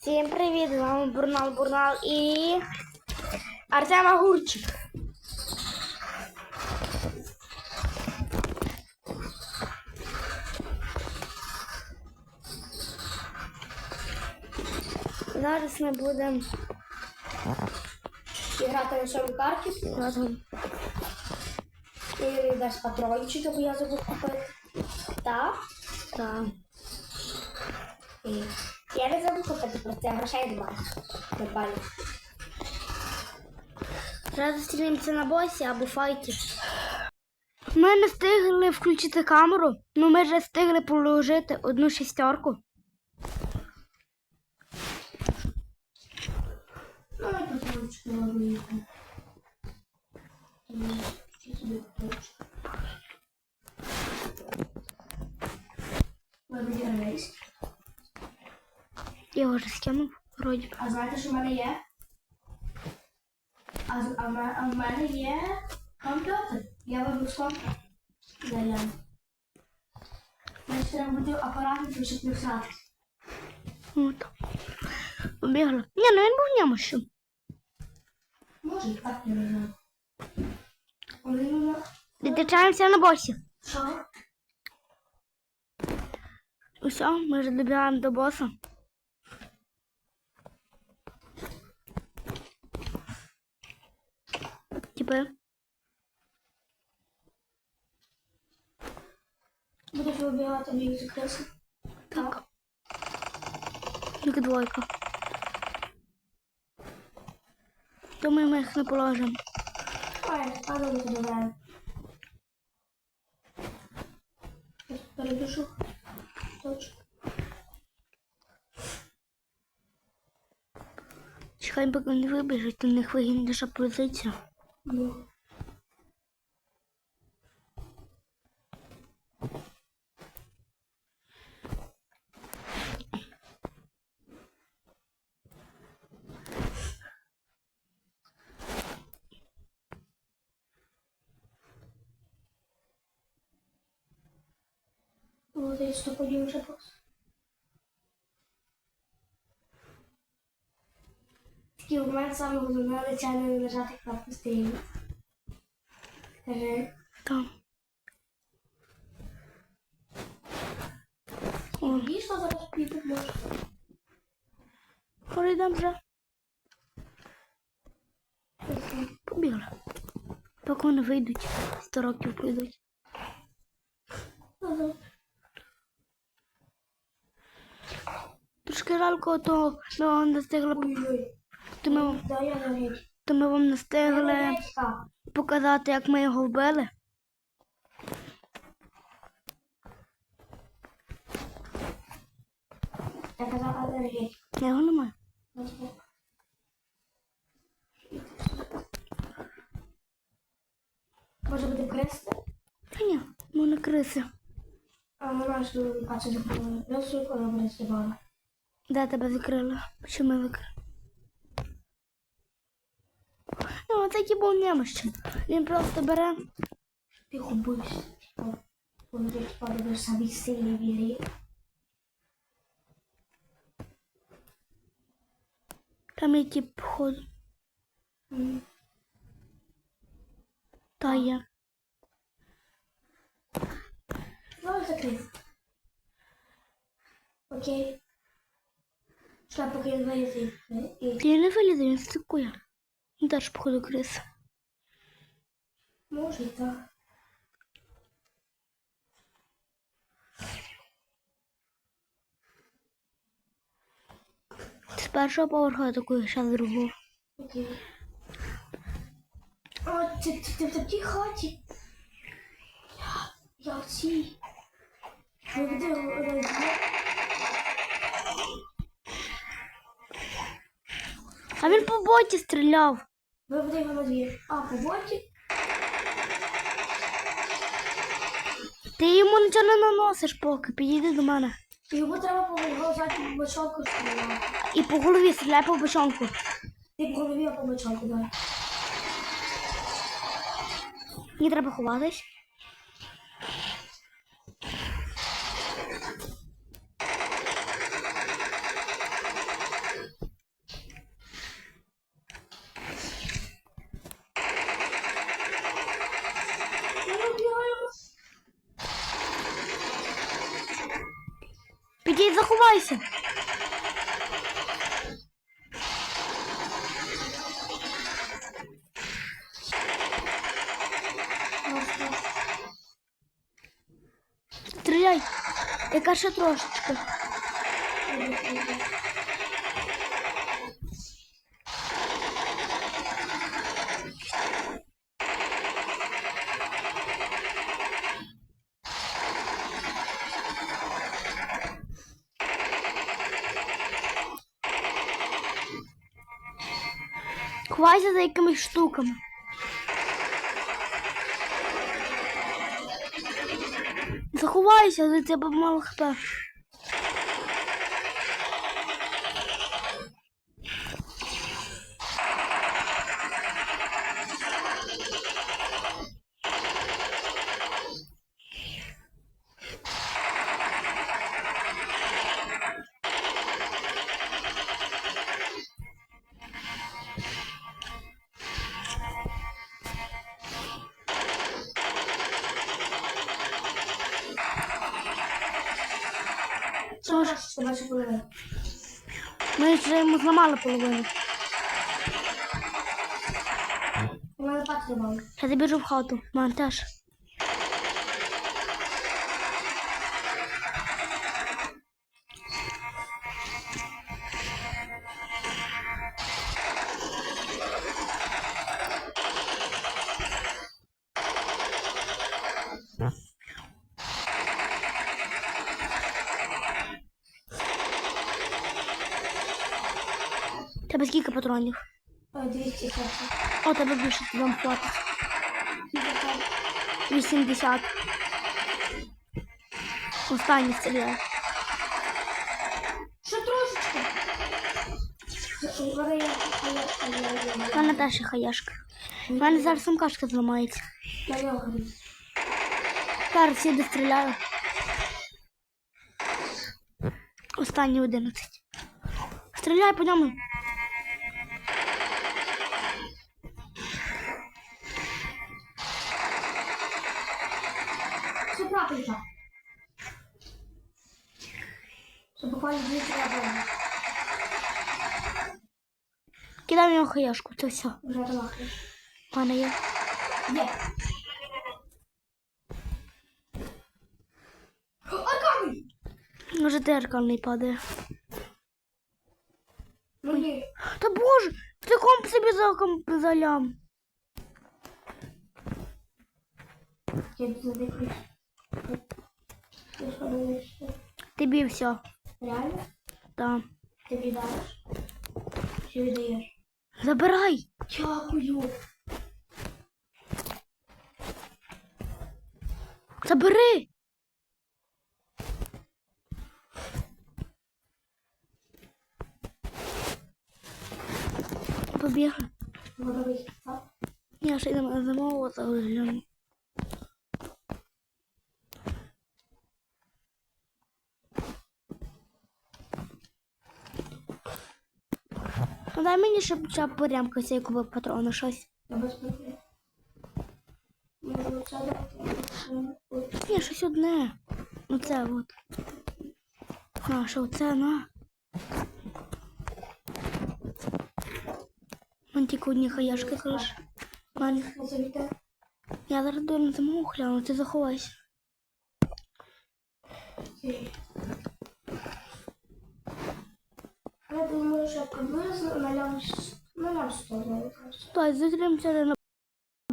Всім привіт! З вами Бурнал Бурнал і Артем Агурчик. Зараз ми будемо грати на сьомій карті. І десь патрончики, бо я забув купити. Так. Так. І я не купити, просто я грошей немає. Нормально. Зараз зустрінемося на босі або файті. Ми не встигли включити камеру, ну ми вже встигли положити одну шістерку. Ну, і патрончики ладненько. Тому, що собі патрончики. Вибігайся. Я вже скинув вроді. А знаєте, що в мене є? А, з- а, в мене- а в мене є комп'ютер. Я вибив з комп'ютера. Зайняв. Значить, треба буде апарат, щоб не всратися. От. Побігли. Ні, ну він був нямощем. Може, так я не знаю. Ну, Відрічаємося на босі. що? Усе, ми вже добігаємо до боса. Тепер Будеш вибігати мені закриси? так. Тільки двойка. Думаю, ми їх не положимо. Ой, туди мене. Перепишу. Точно. Чекай, поки не вибіжуть, у них вигідніша позиція. Ну. Молодець, що подів вже просто. Такий момент саме головне звичайно не лежати кнопку стоїть. Скажи. Там. О, Дійсно зараз піти може. пройдемо вже. Побігли. Поки вони вийдуть, 100 років пройдуть. Ага. Трошки жалко, то не встигли, Ой-ой. То ми, то ми вам не встигли показати, як ми його вбили. Я казав алергія. Його немає. Може бути крести? Та ні, ну не криси. А ми тут бачити поле. Я свою поле буде. Де тебе закрили? Що ми викрили? Ну, це був немощен. Він просто бере. Ти губишся. Коли ти падаєш самі сильні вірі. Там є тип ходу. Та є. Ну, закрив. Окей. Що поки я вилізу. І Ти не вилізе, він стикує. Він теж походу крис. може так. З першого поверху атакує, ще з другого. Окей. О, ти, ти, ти в такій хаті. Я, я в цій. Ви де розбір? А він по боті стріляв. Ви буде його на двір. А, по боті? Ти йому нічого не наносиш поки, підійди до мене. Йому треба по його взяти по бочонку стріляти. І по голові стріляй по бочонку. Ти по голові, а по бочонку, так. Мені треба ховатись. Ей, заховайся. Стріляй. Яка ще трошечки. Ховайся за якимись штуками. Заховайся, за тебе мало хп. Що ж, що ваші були? Ми вже йому зламали половину. У мене патри мали. Я забіжу в хату. Мам, теж. Тебе скільки патронів? Ой, 200. О, тебе більше вам хватить. 80. Останній стріляє. Що трошечки? Я У мене теж хаяшка. У мене зараз сумкашка зламається. Зараз сюди стріляю. Останній 11. Стріляй по ньому. Правильно. Це буквально 200 разів. Кидай в хаяшку, це все. Вже. У мене є. Є. Аркадій! Може теркальний падає. Мені. Та боже, ти комп собі за комп залям. Я тут задихаюсь. Тобі все. Реально? Там. Ти віддаєш? Чи віддаєш? Забирай. Дякую. Забери. Побігли. Так? Я ще йдемо замову загляну. Ну, дай мені ще хоча б порямкатися, я купив патрони щось. Ні, щось одне. Ну це от. На, що це на. Мені тільки одні хаяшки. Завіте. Я зараз до зиму гляну, ти заховайся. Я думаю, що приблизно на лям на лям 100 доларів. Стой, зустрінемося на